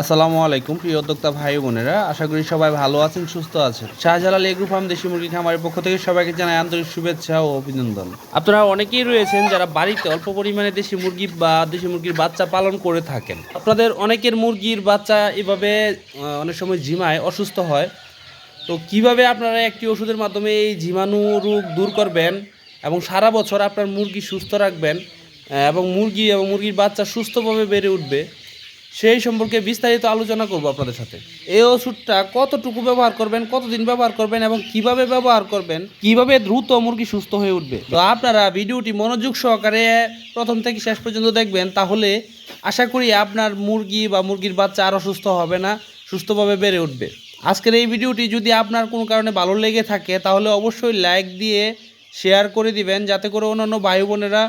আসসালামু আলাইকুম, প্রিয় উদ্যোক্তা ভাই বোনেরা। আশা করি সবাই ভালো আছেন, সুস্থ আছেন। শাহজালাল এগ্রো ফার্ম দেশি মুরগি খামারের পক্ষ থেকে সবাইকে জানাই আন্তরিক শুভেচ্ছা ও অভিনন্দন। আপনারা অনেকেই রয়েছেন যারা বাড়িতে অল্প পরিমাণে দেশি মুরগি বা দেশি মুরগির বাচ্চা পালন করে থাকেন। আপনাদের অনেকের মুরগির বাচ্চা এভাবে অনেক সময় ঝিমায়, অসুস্থ হয়। তো কীভাবে আপনারা একটি ওষুধের মাধ্যমে এই জীবাণু রোগ দূর করবেন এবং সারা বছর আপনার মুরগি সুস্থ রাখবেন এবং মুরগি এবং মুরগির বাচ্চা সুস্থভাবে বেড়ে উঠবে? সেই সম্পর্কে বিস্তারিত আলোচনা করব আপনাদের সাথে। এই ওষুধটা কতটুকু ব্যবহার করবেন, কতদিন ব্যবহার করবেন এবং কীভাবে ব্যবহার করবেন, কীভাবে দ্রুত মুরগি সুস্থ হয়ে উঠবে। তো আপনারা ভিডিওটি মনোযোগ সহকারে প্রথম থেকে শেষ পর্যন্ত দেখবেন, তাহলে আশা করি আপনার মুরগি বা মুরগির বাচ্চা আর অসুস্থ হবে না, সুস্থভাবে বেড়ে উঠবে। আজকের এই ভিডিওটি যদি আপনার কোনো কারণে ভালো লেগে থাকে, তাহলে অবশ্যই লাইক দিয়ে শেয়ার করে দিবেন, যাতে করে অন্যান্য ভাই বোনেরা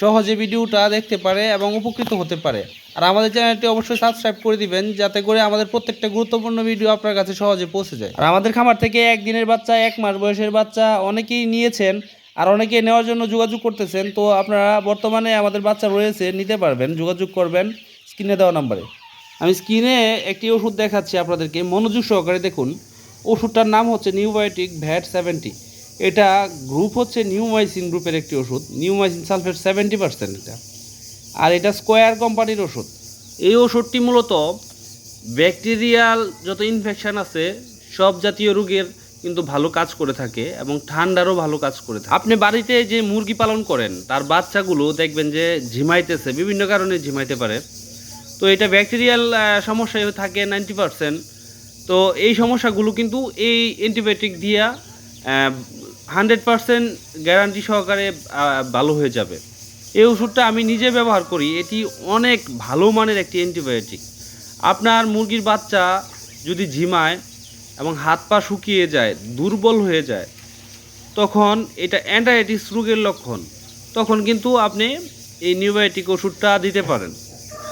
সহজে ভিডিওটা দেখতে পারে এবং উপকৃত হতে পারে। আর আমাদের চ্যানেলটি অবশ্যই সাবস্ক্রাইব করে দিবেন, যাতে করে আমাদের প্রত্যেকটা গুরুত্বপূর্ণ ভিডিও আপনার কাছে সহজে পৌঁছে যায়। আর আমাদের খামার থেকে একদিনের বাচ্চা, এক মাস বয়সের বাচ্চা অনেকেই নিয়েছেন আর অনেকে নেওয়ার জন্য যোগাযোগ করতেছেন, তো আপনারা বর্তমানে আমাদের বাচ্চা রয়েছে, নিতে পারবেন, যোগাযোগ করবেন স্ক্রিনে দেওয়া নাম্বারে। আমি স্ক্রিনে একটি ওষুধ দেখাচ্ছি আপনাদেরকে, মনোযোগ সহকারে দেখুন। ওষুধটার নাম হচ্ছে নিউবায়োটিক ভ্যাট সেভেন্টি এটা গ্রুপ হচ্ছে নিউমাইসিন গ্রুপের একটি ওষুধ নিউমাইসিন সালফেট সেভেন্টি পার্সেন্ট এটা। আর এটা স্কোয়ার কোম্পানির ওষুধ। এই ওষুধটি মূলত ব্যাকটেরিয়াল যত ইনফেকশান আছে, সব জাতীয় রোগের কিন্তু ভালো কাজ করে থাকে এবং ঠান্ডারও ভালো কাজ করে থাকে। আপনি বাড়িতে যে মুরগি পালন করেন, তার বাচ্চাগুলো দেখবেন যে ঝিমাইতেছে, বিভিন্ন কারণে ঝিমাইতে পারে। তো এটা ব্যাকটেরিয়াল সমস্যায় থাকে নাইনটি পারসেন্ট। তো এই সমস্যাগুলো কিন্তু এই অ্যান্টিবায়োটিক দিয়া হান্ড্রেড পারসেন্ট গ্যারান্টি সহকারে ভালো হয়ে যাবে। এই ওষুধটা আমি নিজে ব্যবহার করি, এটি অনেক ভালো মানের একটি অ্যান্টিবায়োটিক। আপনার মুরগির বাচ্চা যদি ঝিমায় এবং হাত পা শুকিয়ে যায়, দুর্বল হয়ে যায়, তখন এটা অ্যান্টাইটিস রোগের লক্ষণ। তখন কিন্তু আপনি এই নিউবায়োটিক ওষুধটা দিতে পারেন।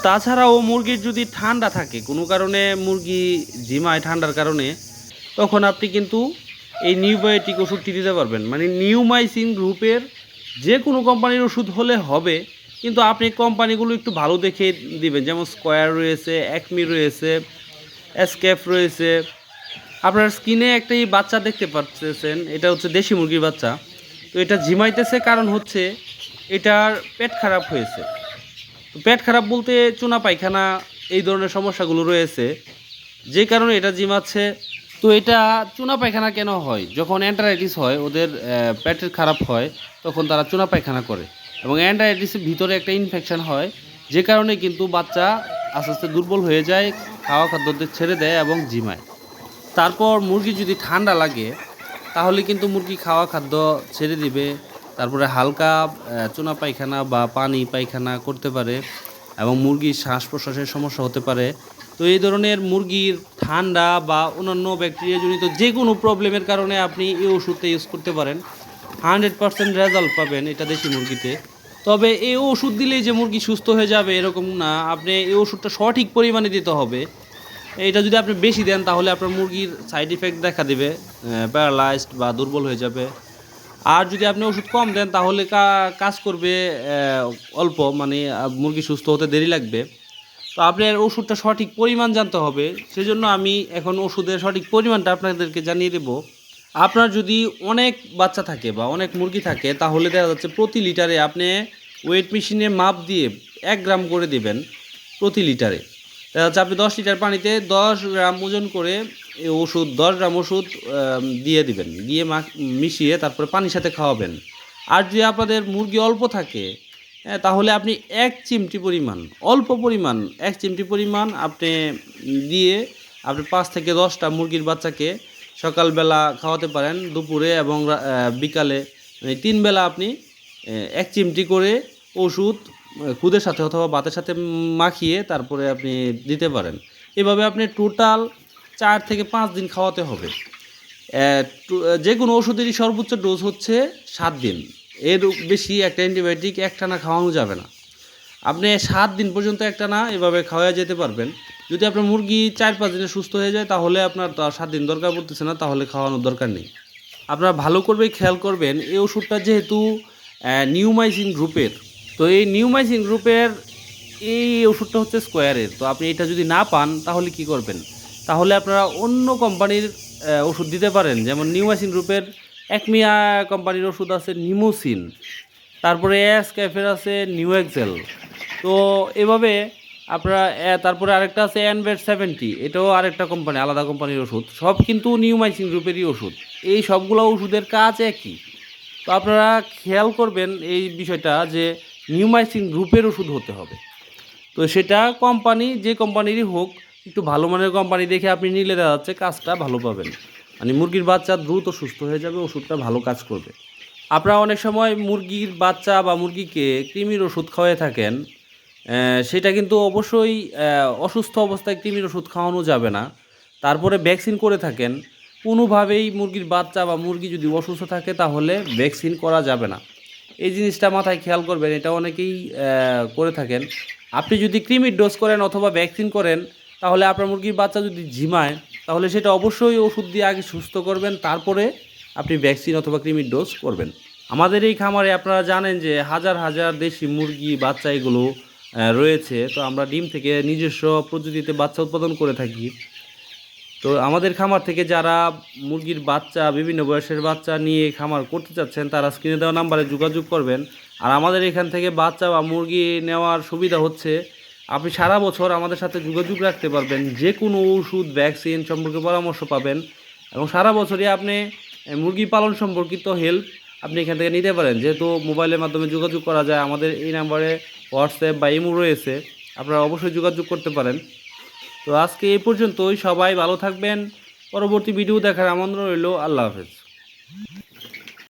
তাছাড়াও মুরগির যদি ঠান্ডা থাকে, কোনো কারণে মুরগি ঝিমায় ঠান্ডার কারণে, তখন আপনি কিন্তু এই নিউবায়োটিক ওষুধটি দিতে পারবেন। মানে নিউমাইসিন গ্রুপের যে কোনো কোম্পানির ওষুধ হলে হবে, কিন্তু আপনি কোম্পানিগুলো একটু ভালো দেখে দিবেন। যেমন স্কোয়ার রয়েছে অ্যাকমি রয়েছে এসকেফ রয়েছে। আপনার স্কিনে একটা বাচ্চা দেখতে পাচ্ছেন, এটা হচ্ছে দেশি মুরগির বাচ্চা। তো এটা ঝিমাইতেছে কারণ হচ্ছে এটার পেট খারাপ হয়েছে। তো পেট খারাপ বলতে চুনা পায়খানা, এই ধরনের সমস্যাগুলো রয়েছে। যে কারণে এটা জিমাচ্ছে তো এটা চুনা পায়খানা কেন হয়? যখন অ্যান্টারাইটিস হয়, ওদের পেটের খারাপ হয়, তখন তারা চুনা পায়খানা করে। এবং অ্যান্টারাইটিসের ভিতরে একটা ইনফেকশন হয়, যে কারণে কিন্তু বাচ্চা আস্তে আস্তে দুর্বল হয়ে যায়, খাওয়া খাদ্যদের ছেড়ে দেয় এবং জিমায়। তারপর মুরগি যদি ঠান্ডা লাগে, তাহলে কিন্তু মুরগি খাওয়া খাদ্য ছেড়ে দিবে। তারপরে হালকা চুনা পায়খানা বা পানি পায়খানা করতে পারে। এবং মুরগির শ্বাস প্রশ্বাসের সমস্যা হতে পারে। তো এই ধরনের মুরগির ঠান্ডা বা অন্যান্য ব্যাকটেরিয়াজনিত যে কোনো প্রবলেমের কারণে আপনি এই ওষুধটা ইউজ করতে পারেন। হান্ড্রেড পার্সেন্ট রেজাল্ট পাবেন এটা দেশি মুরগিতে। তবে এই ওষুধ দিলেই যে মুরগি সুস্থ হয়ে যাবে এরকম না, আপনি এই ওষুধটা সঠিক পরিমাণে দিতে হবে। এটা যদি আপনি বেশি দেন তাহলে আপনার মুরগির সাইড ইফেক্ট দেখা দেবে প্যারালাইজড বা দুর্বল হয়ে যাবে। আর যদি আপনি ওষুধ কম দেন, তাহলে কাজ করবে অল্প মানে মুরগি সুস্থ হতে দেরি লাগবে। তো আপনার ওষুধটা সঠিক পরিমাণ জানতে হবে। সেজন্য আমি এখন ওষুধের সঠিক পরিমাণটা আপনাদেরকে জানিয়ে দেব। আপনার যদি অনেক বাচ্চা থাকে বা অনেক মুরগি থাকে, তাহলে দেখা যাচ্ছে প্রতি লিটারে আপনি ওয়েট মেশিনে মাপ দিয়ে এক গ্রাম করে দেবেন প্রতি লিটারে। দেখা যাচ্ছে আপনি দশ লিটার পানিতে দশ গ্রাম ওজন করে এই ওষুধ, দশ গ্রাম ওষুধ দিয়ে দিবেন। দিয়ে মিশিয়ে তারপরে পানির সাথে খাওয়াবেন। আর যদি আপনাদের মুরগি অল্প থাকে তাহলে আপনি এক চিমটি পরিমাণ, অল্প পরিমাণ, এক চিমটি পরিমাণ আপনি দিয়ে আপনি পাঁচ থেকে দশটা মুরগির বাচ্চাকে সকালবেলা খাওয়াতে পারেন, দুপুরে এবং বিকালে। মানে তিন বেলা আপনি এক চিমটি করে ওষুধ খুদের সাথে অথবা বাতের সাথে মাখিয়ে তারপরে আপনি দিতে পারেন। এভাবে আপনি টোটাল চার থেকে পাঁচ দিন খাওয়াতে হবে। যে কোনো ওষুধেরই সর্বোচ্চ ডোজ হচ্ছে সাত দিন। এর বেশি একটা অ্যান্টিবায়োটিক একটানা খাওয়ানো যাবে না। আপনি সাত দিন পর্যন্ত একটানা এভাবে খাওয়া যেতে পারবেন। যদি আপনার মুরগি চার পাঁচ দিনে সুস্থ হয়ে যায়, তাহলে আপনার সাত দিন দরকার পড়তেছে না, তাহলে খাওয়ানোর দরকার নেই। আপনারা ভালো করবে, খেয়াল করবেন, এই ওষুধটা যেহেতু নিউমাইসিন গ্রুপের তো এই নিউমাইসিন গ্রুপের এই ওষুধটা হচ্ছে স্কোয়ারের তো আপনি এটা যদি না পান, তাহলে কি করবেন? তাহলে আপনারা অন্য কোম্পানির ওষুধ দিতে পারেন। যেমন নিউমাসিন গ্রুপের একমিয়া কোম্পানির ওষুধ আছে নিমোসিন, তারপরে এস ক্যাফের আছে নিউ এক্সেল তো এভাবে আপনারা তারপরে আরেকটা আছে অ্যানভেট সেভেন্টি, এটাও আরেকটা কোম্পানি, আলাদা কোম্পানির ওষুধ। সব কিন্তু নিউমাইসিন গ্রুপেরই ওষুধ। এই সবগুলো ওষুধের কাজ একই। তো আপনারা খেয়াল করবেন এই বিষয়টা যে নিউমাইসিন গ্রুপের ওষুধ হতে হবে। তো সেটা কোম্পানি, যে কোম্পানিরই হোক একটু ভালো মানের কোম্পানি দেখে আপনি নিলে দেখা যাচ্ছে কাজটা ভালো পাবেন। মানে মুরগির বাচ্চা দ্রুত সুস্থ হয়ে যাবে, ওষুধটা ভালো কাজ করবে। আপনারা অনেক সময় মুরগির বাচ্চা বা মুরগিকে কৃমির ওষুধ খাওয়াই থাকেন সেটা কিন্তু অবশ্যই অসুস্থ অবস্থায় কৃমির ওষুধ খাওয়ানো যাবে না। তারপরে ভ্যাকসিন করে থাকেন, কোনোভাবেই মুরগির বাচ্চা বা মুরগি যদি অসুস্থ থাকে তাহলে ভ্যাকসিন করা যাবে না। এই জিনিসটা মাথায় খেয়াল করবেন, এটা অনেকেই করে থাকেন। আপনি যদি কৃমির ডোজ করেন অথবা ভ্যাকসিন করেন তাহলে আপনার মুরগির বাচ্চা যদি ঝিমায়, তাহলে সেটা অবশ্যই ওষুধ দিয়ে আগে সুস্থ করবেন, তারপরে আপনি ভ্যাকসিন অথবা কৃমির ডোজ করবেন। আমাদের এই খামারে আপনারা জানেন যে হাজার হাজার দেশি মুরগি বাচ্চা এগুলো রয়েছে। তো আমরা ডিম থেকে নিজস্ব প্রযুক্তিতে বাচ্চা উৎপাদন করে থাকি। তো আমাদের খামার থেকে যারা মুরগির বাচ্চা, বিভিন্ন বয়সের বাচ্চা নিয়ে খামার করতে চাচ্ছেন, তারা স্ক্রিনে দেওয়া নাম্বারে যোগাযোগ করবেন। আর আমাদের এখান থেকে বাচ্চা বা মুরগি নেওয়ার সুবিধা হচ্ছে আপনি সারা বছর আমাদের সাথে যোগাযোগ রাখতে পারবেন, যে কোনো ওষুধ ভ্যাকসিন সম্পর্কে পরামর্শ পাবেন। এবং সারা বছরই আপনি মুরগি পালন সম্পর্কিত হেল্প আপনি এখান থেকে নিতে পারেন। যেহেতু মোবাইলের মাধ্যমে যোগাযোগ করা যায়, আমাদের এই নাম্বারে হোয়াটসঅ্যাপ বা ইমো রয়েছে, আপনারা অবশ্যই যোগাযোগ করতে পারেন। তো আজকে এই পর্যন্তই, সবাই ভালো থাকবেন। পরবর্তী ভিডিও দেখার আমন্ত্রণ রইল, আল্লাহ হাফেজ।